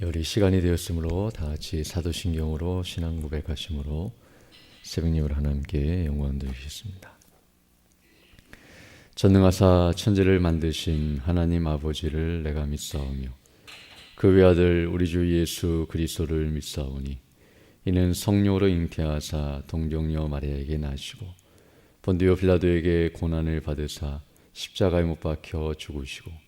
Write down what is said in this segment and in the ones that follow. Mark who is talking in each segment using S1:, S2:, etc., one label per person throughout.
S1: 우리 시간이 되었으므로 다 같이 사도신경으로 신앙 고백하심으로 새벽녘을 하나님께 영광 드리겠습니다. 전능하사 천지를 만드신 하나님 아버지를 내가 믿사오며 그 외아들 우리 주 예수 그리스도를 믿사오니 이는 성령으로 잉태하사 동정녀 마리아에게 나시고 본디오 빌라도에게 고난을 받으사 십자가에 못 박혀 죽으시고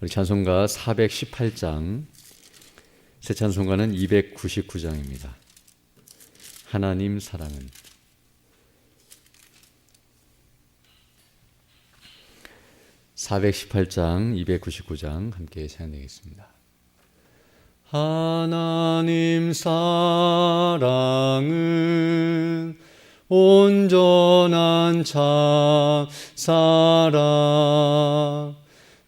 S1: 우리 찬송가 418장 새 찬송가는 299장입니다. 하나님 사랑은 (418장) (299장) 함께 찬양되겠습니다. 하나님 사랑은 온전한 참 사랑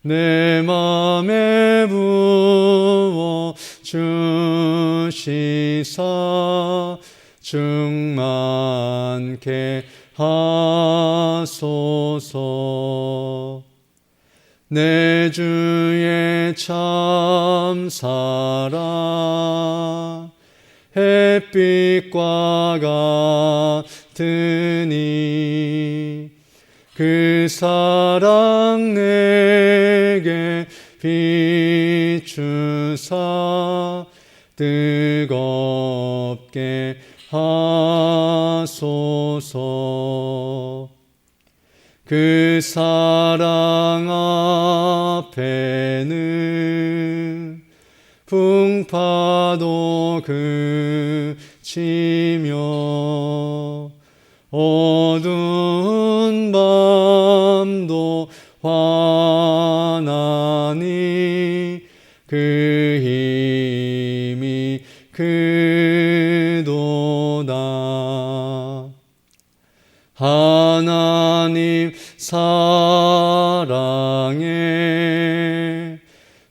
S1: 내 맘에 부어 주시사 충만케 하소서. 내 주의 참 사랑 햇빛과 같으니 그 사랑 내게 비추사 뜨겁게 하소서. 그 사랑 앞에는 풍파도 그치며 밤도 환하니 그 힘이 그도다. 하나님 사랑에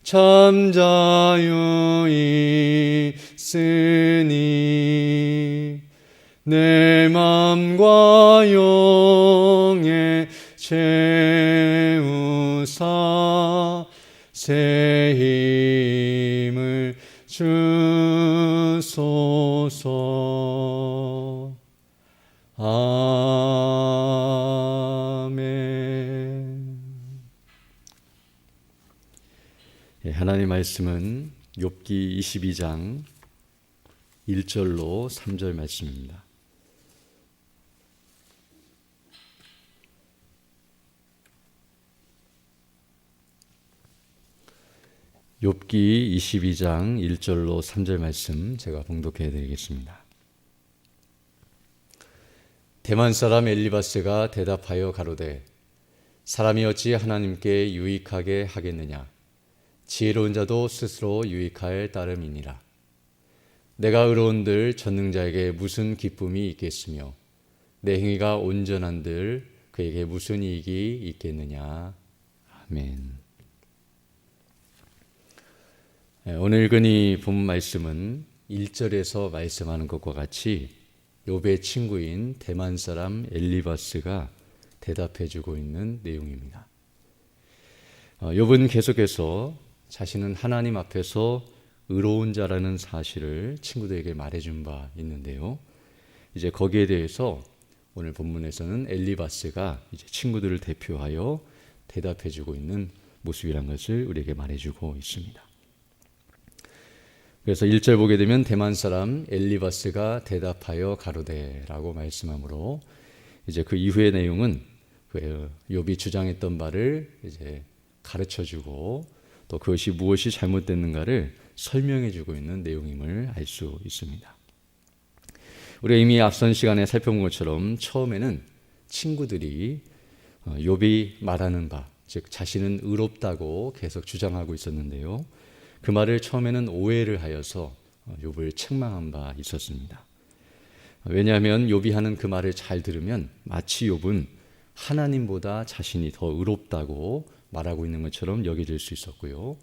S1: 참 자유 있으니 내 맘과 영에 채 우사 새 힘을 주소서. 아멘. 예, 하나님 말씀은 욥기 22장 1절로 3절 말씀입니다. 욥기 22장 1절로 3절 말씀 제가 봉독해 드리겠습니다. 대만 사람 엘리바스가 대답하여 가로되 사람이 어찌 하나님께 유익하게 하겠느냐 지혜로운 자도 스스로 유익할 따름이니라 내가 의로운들 전능자에게 무슨 기쁨이 있겠으며 내 행위가 온전한들 그에게 무슨 이익이 있겠느냐 아멘. 예, 오늘 읽은 이 본 말씀은 1절에서 말씀하는 것과 같이 욥의 친구인 대만 사람 엘리바스가 대답해 주고 있는 내용입니다. 어, 욥은 계속해서 자신은 하나님 앞에서 의로운 자라는 사실을 친구들에게 말해 준 바 있는데요. 이제 거기에 대해서 오늘 본문에서는 엘리바스가 이제 친구들을 대표하여 대답해 주고 있는 모습이란 것을 우리에게 말해 주고 있습니다. 그래서 1절 보게 되면 대만 사람 엘리바스가 대답하여 가로되라고 말씀하므로 이제 그 이후의 내용은 그 욥이 주장했던 바를 이제 가르쳐 주고 또 그것이 무엇이 잘못됐는가를 설명해 주고 있는 내용임을 알 수 있습니다. 우리가 이미 앞선 시간에 살펴본 것처럼 처음에는 친구들이 어, 욥이 말하는 바, 즉 자신은 의롭다고 계속 주장하고 있었는데요. 그 말을 처음에는 오해를 하여서 욥을 책망한 바 있었습니다. 왜냐하면 욥이 하는 그 말을 잘 들으면 마치 욥은 하나님보다 자신이 더 의롭다고 말하고 있는 것처럼 여겨질 수 있었고요.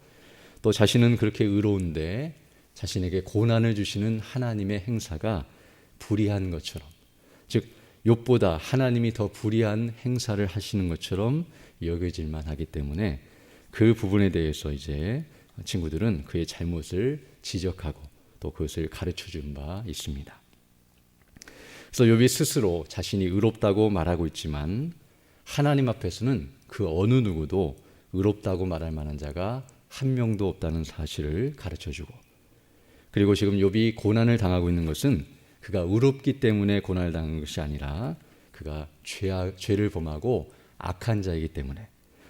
S1: 또 자신은 그렇게 의로운데 자신에게 고난을 주시는 하나님의 행사가 불의한 것처럼 즉 욥보다 하나님이 더 불의한 행사를 하시는 것처럼 여겨질 만하기 때문에 그 부분에 대해서 이제 친구들은 그의 잘못을 지적하고 또 그것을 가르쳐 준 바 있습니다. 그래서 욥이 스스로 자신이 의롭다고 말하고 있지만 하나님 앞에서는 그 어느 누구도 의롭다고 말할 만한 자가 한 명도 없다는 사실을 가르쳐 주고 그리고 지금 욥이 고난을 당하고 있는 것은 그가 의롭기 때문에 고난을 당한 것이 아니라 그가 죄, 죄를 범하고 악한 자이기 때문에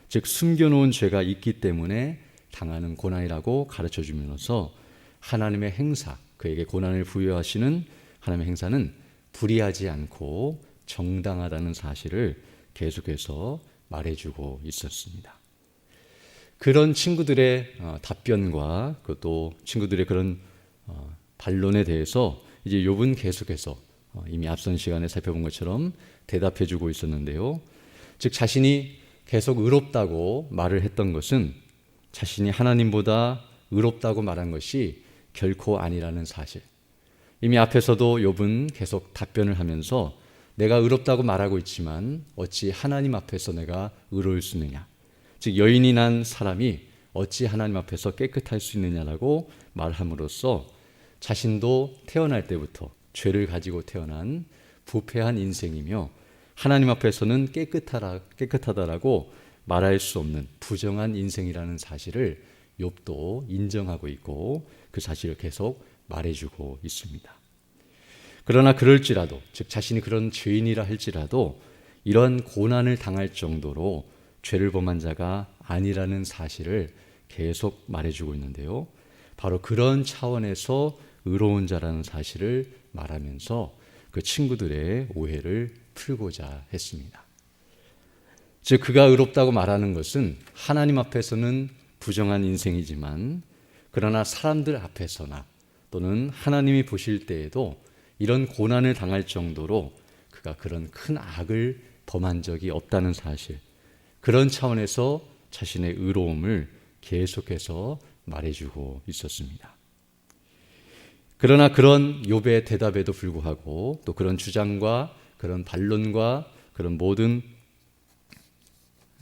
S1: 즉 숨겨놓은 죄가 있기 때문에 당하는 고난이라고 가르쳐 주면서 하나님의 행사 그에게 고난을 부여하시는 하나님의 행사는 불의하지 않고 정당하다는 사실을 계속해서 말해주고 있었습니다. 그런 친구들의 어, 답변과 또 친구들의 그런 어, 반론에 대해서 이제 욥은 계속해서 어, 이미 앞선 시간에 살펴본 것처럼 대답해주고 있었는데요. 즉 자신이 계속 의롭다고 말을 했던 것은 자신이 하나님보다 의롭다고 말한 것이 결코 아니라는 사실. 이미 앞에서도 욥은 계속 답변을 하면서 내가 의롭다고 말하고 있지만 어찌 하나님 앞에서 내가 의로울 수 있느냐. 즉 여인이 난 사람이 어찌 하나님 앞에서 깨끗할 수 있느냐라고 말함으로써 자신도 태어날 때부터 죄를 가지고 태어난 부패한 인생이며 하나님 앞에서는 깨끗하다, 깨끗하다라고 말할 수 없는 부정한 인생이라는 사실을 욥도 인정하고 있고 그 사실을 계속 말해주고 있습니다. 그러나 그럴지라도 즉 자신이 그런 죄인이라 할지라도 이런 고난을 당할 정도로 죄를 범한 자가 아니라는 사실을 계속 말해주고 있는데요. 바로 그런 차원에서 의로운 자라는 사실을 말하면서 그 친구들의 오해를 풀고자 했습니다. 즉 그가 의롭다고 말하는 것은 하나님 앞에서는 부정한 인생이지만 그러나 사람들 앞에서나 또는 하나님이 보실 때에도 이런 고난을 당할 정도로 그가 그런 큰 악을 범한 적이 없다는 사실. 그런 차원에서 자신의 의로움을 계속해서 말해주고 있었습니다. 그러나 그런 욥의 대답에도 불구하고 또 그런 주장과 그런 반론과 그런 모든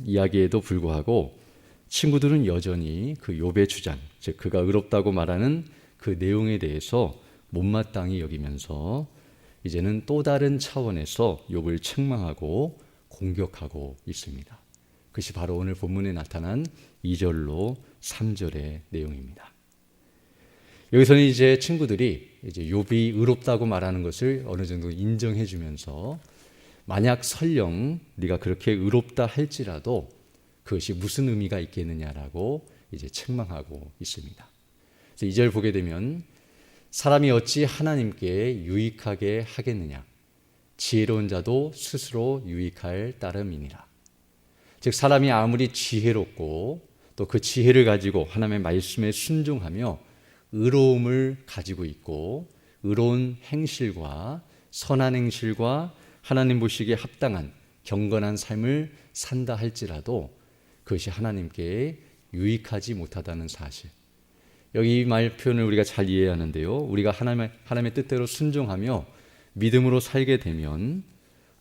S1: 이야기에도 불구하고 친구들은 여전히 그 욥의 주장, 즉 그가 의롭다고 말하는 그 내용에 대해서 못마땅히 여기면서 이제는 또 다른 차원에서 욥을 책망하고 공격하고 있습니다. 그것이 바로 오늘 본문에 나타난 2절로 3절의 내용입니다. 여기서는 이제 친구들이 이제 욥이 의롭다고 말하는 것을 어느 정도 인정해 주면서 만약 설령 네가 그렇게 의롭다 할지라도 그것이 무슨 의미가 있겠느냐라고 이제 책망하고 있습니다. 그래서 2절 보게 되면 사람이 어찌 하나님께 유익하게 하겠느냐 지혜로운 자도 스스로 유익할 따름이니라. 즉 사람이 아무리 지혜롭고 또 그 지혜를 가지고 하나님의 말씀에 순종하며 의로움을 가지고 있고 의로운 행실과 선한 행실과 하나님 보시기에 합당한 경건한 삶을 산다 할지라도 그것이 하나님께 유익하지 못하다는 사실. 여기 이 말 표현을 우리가 잘 이해하는데요. 우리가 하나님의, 하나님의 뜻대로 순종하며 믿음으로 살게 되면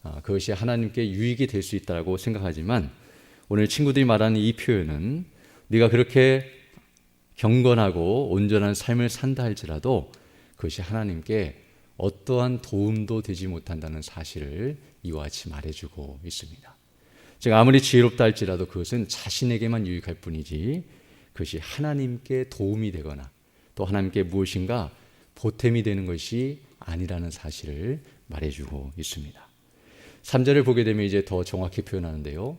S1: 아, 그것이 하나님께 유익이 될 수 있다고 생각하지만 오늘 친구들이 말하는 이 표현은 네가 그렇게 경건하고 온전한 삶을 산다 할지라도 그것이 하나님께 어떠한 도움도 되지 못한다는 사실을 이와 같이 말해주고 있습니다. 즉 아무리 지혜롭다 할지라도 그것은 자신에게만 유익할 뿐이지 그것이 하나님께 도움이 되거나 또 하나님께 무엇인가 보탬이 되는 것이 아니라는 사실을 말해주고 있습니다. 3절을 보게 되면 이제 더 정확히 표현하는데요.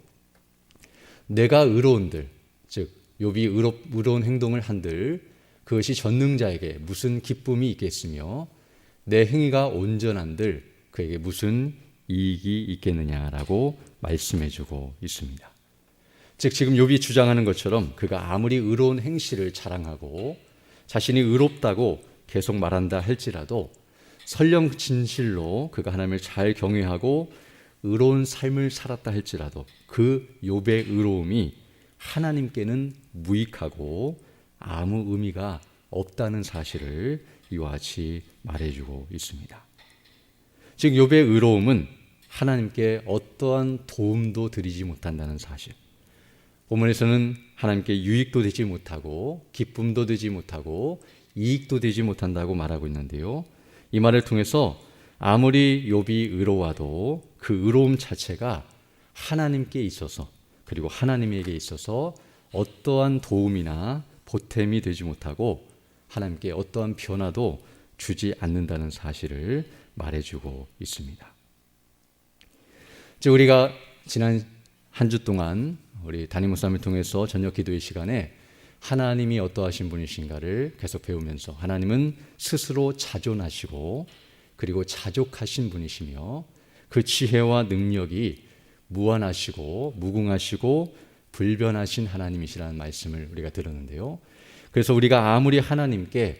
S1: 내가 의로운들, 즉 욥이 의로, 의로운 행동을 한들 그것이 전능자에게 무슨 기쁨이 있겠으며 내 행위가 온전한들 그에게 무슨 이익이 있겠느냐라고 말씀해주고 있습니다. 즉 지금 욥이 주장하는 것처럼 그가 아무리 의로운 행실을 자랑하고 자신이 의롭다고 계속 말한다 할지라도 설령 진실로 그가 하나님을 잘 경외하고 의로운 삶을 살았다 할지라도 그 욥의 의로움이 하나님께는 무익하고 아무 의미가 없다는 사실을 이와 같이 말해주고 있습니다. 즉 욥의 의로움은 하나님께 어떠한 도움도 드리지 못한다는 사실. 본문에서는 하나님께 유익도 되지 못하고 기쁨도 되지 못하고 이익도 되지 못한다고 말하고 있는데요. 이 말을 통해서 아무리 욥이 의로워도 그 의로움 자체가 하나님께 있어서 그리고 하나님에게 있어서 어떠한 도움이나 보탬이 되지 못하고 하나님께 어떠한 변화도 주지 않는다는 사실을 말해주고 있습니다. 즉 우리가 지난 한 주 동안 우리 담임 목사님을 통해서 저녁 기도의 시간에 하나님이 어떠하신 분이신가를 계속 배우면서 하나님은 스스로 자존하시고 그리고 자족하신 분이시며 그 지혜와 능력이 무한하시고 무궁하시고 불변하신 하나님이시라는 말씀을 우리가 들었는데요. 그래서 우리가 아무리 하나님께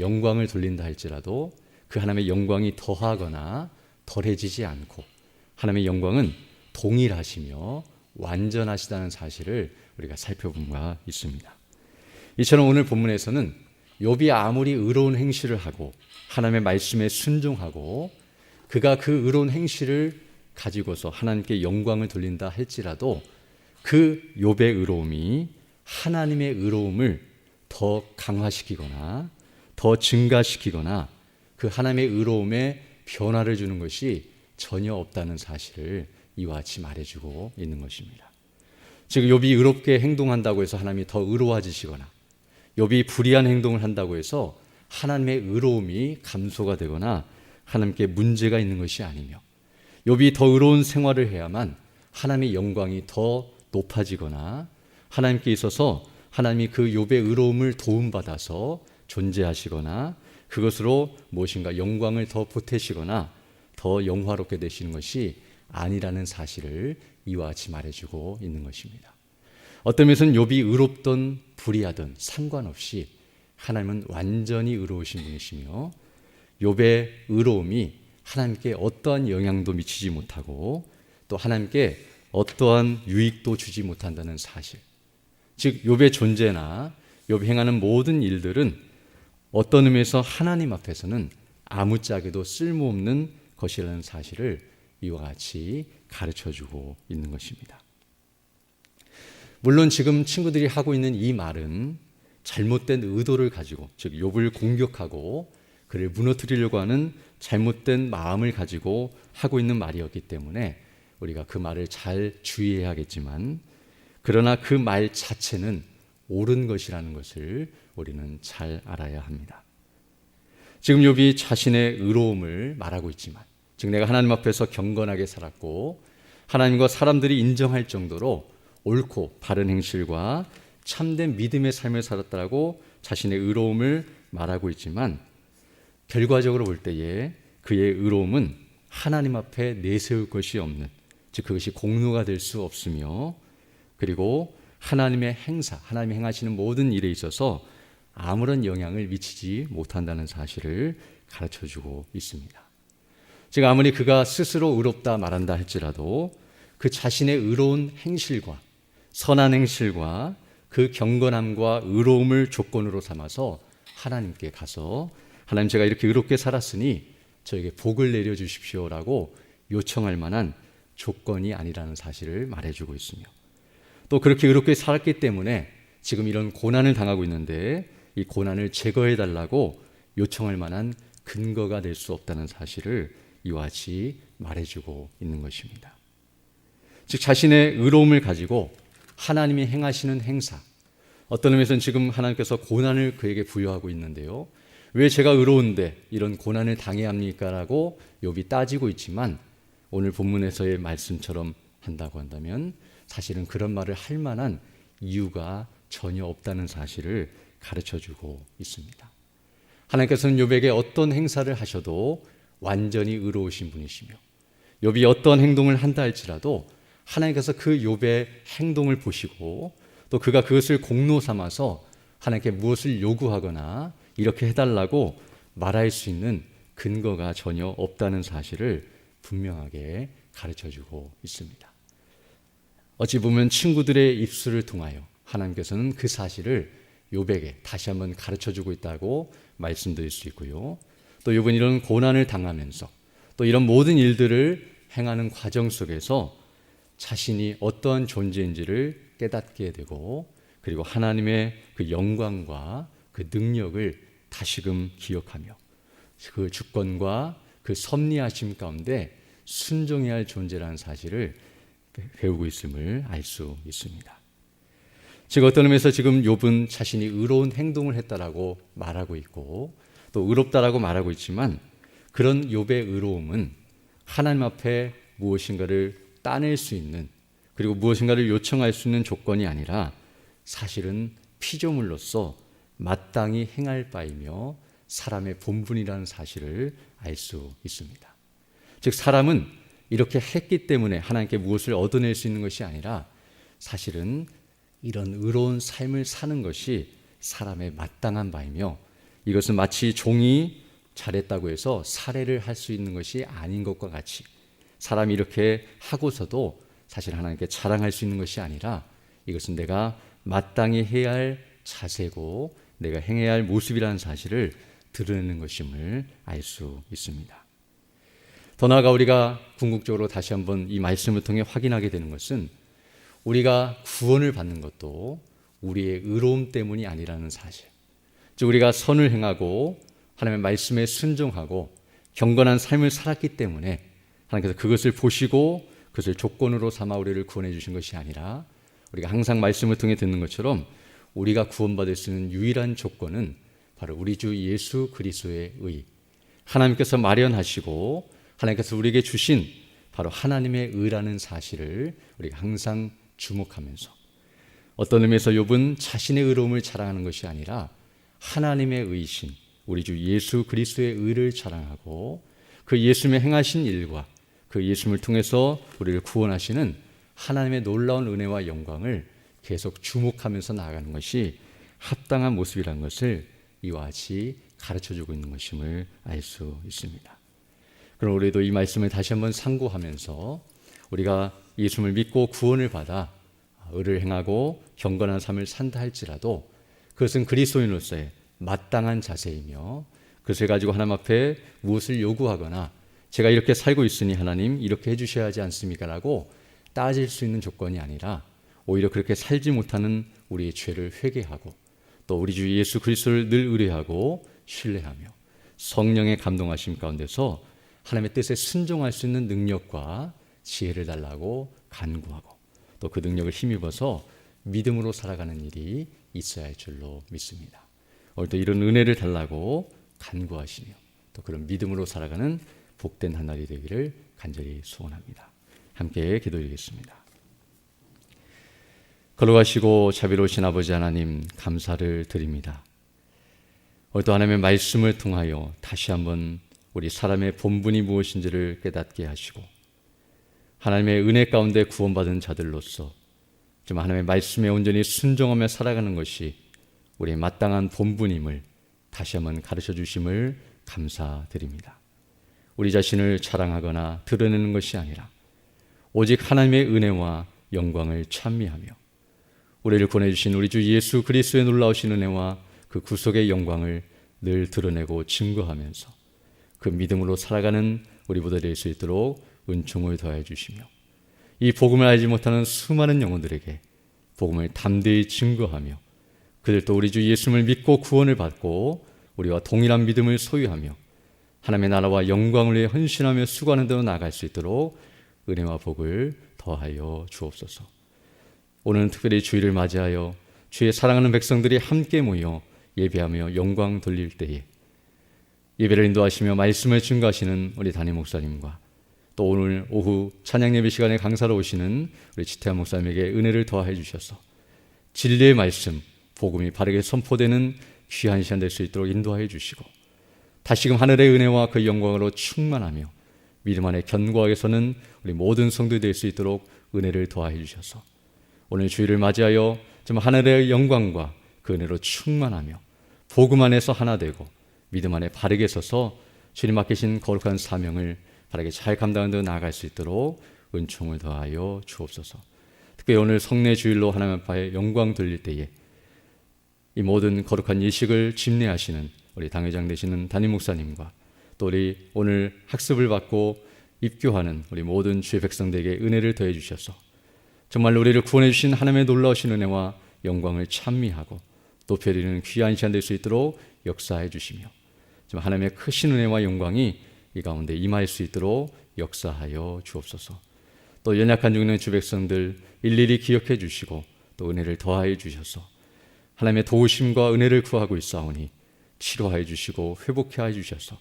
S1: 영광을 돌린다 할지라도 그 하나님의 영광이 더하거나 덜해지지 않고 하나님의 영광은 동일하시며 완전하시다는 사실을 우리가 살펴본 바 있습니다. 이처럼 오늘 본문에서는 욥이 아무리 의로운 행실을 하고 하나님의 말씀에 순종하고 그가 그 의로운 행실을 가지고서 하나님께 영광을 돌린다 할지라도 그 욥의 의로움이 하나님의 의로움을 더 강화시키거나 더 증가시키거나 그 하나님의 의로움에 변화를 주는 것이 전혀 없다는 사실을 이와 같이 말해주고 있는 것입니다. 즉 욥이 의롭게 행동한다고 해서 하나님이 더 의로워지시거나 욥이 불의한 행동을 한다고 해서 하나님의 의로움이 감소가 되거나 하나님께 문제가 있는 것이 아니며 욥이 더 의로운 생활을 해야만 하나님의 영광이 더 높아지거나 하나님께 있어서 하나님이 그 욥의 의로움을 도움받아서 존재하시거나 그것으로 무엇인가 영광을 더 보태시거나 더 영화롭게 되시는 것이 아니라는 사실을 이와 같이 말해주고 있는 것입니다. 어떤 면에서는 욥이 의롭던 불의하던 상관없이 하나님은 완전히 의로우신 분이시며 욥의 의로움이 하나님께 어떠한 영향도 미치지 못하고 또 하나님께 어떠한 유익도 주지 못한다는 사실. 즉 욥의 존재나 욥이 행하는 모든 일들은 어떤 의미에서 하나님 앞에서는 아무짝에도 쓸모없는 것이라는 사실을 이와 같이 가르쳐 주고 있는 것입니다. 물론 지금 친구들이 하고 있는 이 말은 잘못된 의도를 가지고 즉 욥을 공격하고 그를 무너뜨리려고 하는 잘못된 마음을 가지고 하고 있는 말이었기 때문에 우리가 그 말을 잘 주의해야겠지만 그러나 그 말 자체는 옳은 것이라는 것을 우리는 잘 알아야 합니다. 지금 욥이 자신의 의로움을 말하고 있지만 즉 내가 하나님 앞에서 경건하게 살았고 하나님과 사람들이 인정할 정도로 옳고 바른 행실과 참된 믿음의 삶을 살았다라고 자신의 의로움을 말하고 있지만 결과적으로 볼 때에 그의 의로움은 하나님 앞에 내세울 것이 없는 즉 그것이 공로가 될 수 없으며 그리고 하나님의 행사, 하나님이 행하시는 모든 일에 있어서 아무런 영향을 미치지 못한다는 사실을 가르쳐 주고 있습니다. 즉 아무리 그가 스스로 의롭다 말한다 할지라도 그 자신의 의로운 행실과 선한 행실과 그 경건함과 의로움을 조건으로 삼아서 하나님께 가서 하나님 제가 이렇게 의롭게 살았으니 저에게 복을 내려 주십시오라고 요청할 만한 조건이 아니라는 사실을 말해주고 있으며 또 그렇게 의롭게 살았기 때문에 지금 이런 고난을 당하고 있는데 이 고난을 제거해 달라고 요청할 만한 근거가 될 수 없다는 사실을 이와 같이 말해주고 있는 것입니다. 즉 자신의 의로움을 가지고 하나님이 행하시는 행사 어떤 의미에서는 지금 하나님께서 고난을 그에게 부여하고 있는데요. 왜 제가 의로운데 이런 고난을 당해야 합니까라고 욥이 따지고 있지만 오늘 본문에서의 말씀처럼 한다고 한다면 사실은 그런 말을 할 만한 이유가 전혀 없다는 사실을 가르쳐 주고 있습니다. 하나님께서는 욥에게 어떤 행사를 하셔도 완전히 의로우신 분이시며 욥이 어떤 행동을 한다 할지라도 하나님께서 그 욥의 행동을 보시고 또 그가 그것을 공로 삼아서 하나님께 무엇을 요구하거나 이렇게 해달라고 말할 수 있는 근거가 전혀 없다는 사실을 분명하게 가르쳐 주고 있습니다. 어찌 보면 친구들의 입술을 통하여 하나님께서는 그 사실을 요백에 다시 한번 가르쳐 주고 있다고 말씀드릴 수 있고요. 또 요번 이런 고난을 당하면서 또 이런 모든 일들을 행하는 과정 속에서 자신이 어떠한 존재인지를 깨닫게 되고 그리고 하나님의 그 영광과 그 능력을 다시금 기억하며 그 주권과 그 섭리하심 가운데 순종해야 할 존재라는 사실을 배우고 있음을 알 수 있습니다. 즉 어떤 의미에서 지금 욥은 자신이 의로운 행동을 했다라고 말하고 있고 또 의롭다라고 말하고 있지만 그런 욥의 의로움은 하나님 앞에 무엇인가를 따낼 수 있는 그리고 무엇인가를 요청할 수 있는 조건이 아니라 사실은 피조물로서 마땅히 행할 바이며 사람의 본분이라는 사실을 알 수 있습니다. 즉 사람은 이렇게 했기 때문에 하나님께 무엇을 얻어낼 수 있는 것이 아니라 사실은 이런 의로운 삶을 사는 것이 사람의 마땅한 바이며 이것은 마치 종이 잘했다고 해서 살해를 할 수 있는 것이 아닌 것과 같이 사람이 이렇게 하고서도 사실 하나님께 자랑할 수 있는 것이 아니라 이것은 내가 마땅히 해야 할 자세고 내가 행해야 할 모습이라는 사실을 드러내는 것임을 알 수 있습니다. 더 나아가 우리가 궁극적으로 다시 한번 이 말씀을 통해 확인하게 되는 것은 우리가 구원을 받는 것도 우리의 의로움 때문이 아니라는 사실. 즉 우리가 선을 행하고 하나님의 말씀에 순종하고 경건한 삶을 살았기 때문에 하나님께서 그것을 보시고 그것을 조건으로 삼아 우리를 구원해 주신 것이 아니라 우리가 항상 말씀을 통해 듣는 것처럼 우리가 구원받을 수 있는 유일한 조건은 바로 우리 주 예수 그리스도의 의. 하나님께서 마련하시고 하나님께서 우리에게 주신 바로 하나님의 의라는 사실을 우리가 항상 주목하면서 어떤 의미에서 욥은 자신의 의로움을 자랑하는 것이 아니라 하나님의 의신 우리 주 예수 그리스도의 의를 자랑하고 그 예수님의 행하신 일과 그 예수님을 통해서 우리를 구원하시는 하나님의 놀라운 은혜와 영광을 계속 주목하면서 나아가는 것이 합당한 모습이라는 것을 이와 같이 가르쳐 주고 있는 것임을 알 수 있습니다. 그럼 우리도 이 말씀을 다시 한번 상고하면서 우리가 예수를 믿고 구원을 받아 의를 행하고 경건한 삶을 산다 할지라도 그것은 그리스도인으로서의 마땅한 자세이며 그것을 가지고 하나님 앞에 무엇을 요구하거나 제가 이렇게 살고 있으니 하나님 이렇게 해주셔야 하지 않습니까? 라고 따질 수 있는 조건이 아니라 오히려 그렇게 살지 못하는 우리의 죄를 회개하고 또 우리 주 예수 그리스도를 늘 의뢰하고 신뢰하며 성령의 감동하심 가운데서 하나님의 뜻에 순종할 수 있는 능력과 지혜를 달라고 간구하고 또 그 능력을 힘입어서 믿음으로 살아가는 일이 있어야 할 줄로 믿습니다. 오늘도 이런 은혜를 달라고 간구하시며 또 그런 믿음으로 살아가는 복된 한 날이 되기를 간절히 소원합니다. 함께 기도드리겠습니다. 걸어가시고 자비로우신 아버지 하나님 감사를 드립니다. 오늘도 하나님의 말씀을 통하여 다시 한번 우리 사람의 본분이 무엇인지를 깨닫게 하시고 하나님의 은혜 가운데 구원받은 자들로서 좀 하나님의 말씀에 온전히 순종하며 살아가는 것이 우리의 마땅한 본분임을 다시 한번 가르쳐 주심을 감사드립니다. 우리 자신을 자랑하거나 드러내는 것이 아니라 오직 하나님의 은혜와 영광을 찬미하며 우리를 보내주신 우리 주 예수 그리스도의 놀라우신 은혜와 그 구속의 영광을 늘 드러내고 증거하면서 그 믿음으로 살아가는 우리보다 될 수 있도록 은총을 더해 주시며 이 복음을 알지 못하는 수많은 영혼들에게 복음을 담대히 증거하며 그들도 우리 주 예수를 믿고 구원을 받고 우리와 동일한 믿음을 소유하며 하나님의 나라와 영광을 위해 헌신하며 수고하는 대로 나갈 수 있도록 은혜와 복을 더하여 주옵소서. 오늘은 특별히 주일을 맞이하여 주의 사랑하는 백성들이 함께 모여 예배하며 영광 돌릴 때에 예배를 인도하시며 말씀을 증거하시는 우리 담임 목사님과 또 오늘 오후 찬양 예배 시간에 강사로 오시는 우리 지태한 목사님에게 은혜를 더해 주셔서 진리의 말씀, 복음이 바르게 선포되는 귀한 시간 될 수 있도록 인도하여 주시고 다시금 하늘의 은혜와 그 영광으로 충만하며 믿음 안에 견고하게 서는 우리 모든 성도들이 될 수 있도록 은혜를 더하여 주셔서 오늘 주일을 맞이하여 좀 하늘의 영광과 그 은혜로 충만하며 복음 안에서 하나 되고 믿음 안에 바르게 서서 주님 맡기신 거룩한 사명을 바르게 잘 감당하는 데 나아갈 수 있도록 은총을 더하여 주옵소서. 특별히 오늘 성례 주일로 하나님 앞에 영광 돌릴 때에 이 모든 거룩한 예식을 집례하시는 우리 당회장 되시는 담임 목사님과 또 우리 오늘 학습을 받고 입교하는 우리 모든 주의 백성들에게 은혜를 더해 주셔서 정말 우리를 구원해 주신 하나님의 놀라우신 은혜와 영광을 찬미하고 높여드리는 귀한 시간 될 수 있도록 역사해 주시며 하나님의 크신 은혜와 영광이 이 가운데 임할 수 있도록 역사하여 주옵소서. 또 연약한 중는 주 백성들 일일이 기억해 주시고 또 은혜를 더하여 주셔서 하나님의 도우심과 은혜를 구하고 있사오니 치료하여 주시고 회복하여 주셔서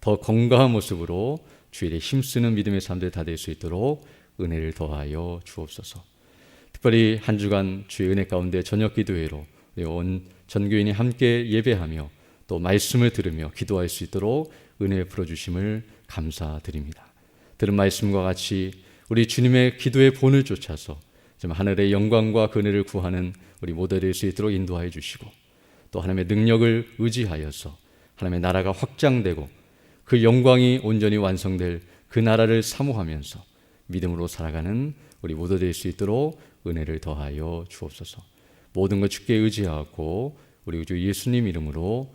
S1: 더 건강한 모습으로 주일에 힘쓰는 믿음의 삶들 다 될 수 있도록 은혜를 더하여 주옵소서. 특별히 한 주간 주의 은혜 가운데 저녁 기도회로 온 전교인이 함께 예배하며 또 말씀을 들으며 기도할 수 있도록 은혜 풀어 주심을 감사드립니다. 들은 말씀과 같이 우리 주님의 기도의 본을 쫓아서 좀 하늘의 영광과 근혜를 구하는 우리 모델 될수 있도록 인도하여 주시고 또 하나님의 능력을 의지하여서 하나님의 나라가 확장되고 그 영광이 온전히 완성될 그 나라를 사모하면서 믿음으로 살아가는 우리 될수 있도록 은혜를 더하여 주옵소서. 모든 것 주께 의지하고 우리 주 예수님 이름으로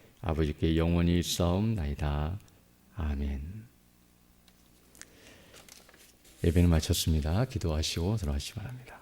S1: 아버지께 영원히 싸움나이다. 아멘. 예배는 마쳤습니다. 기도하시고 들어가시기 바랍니다.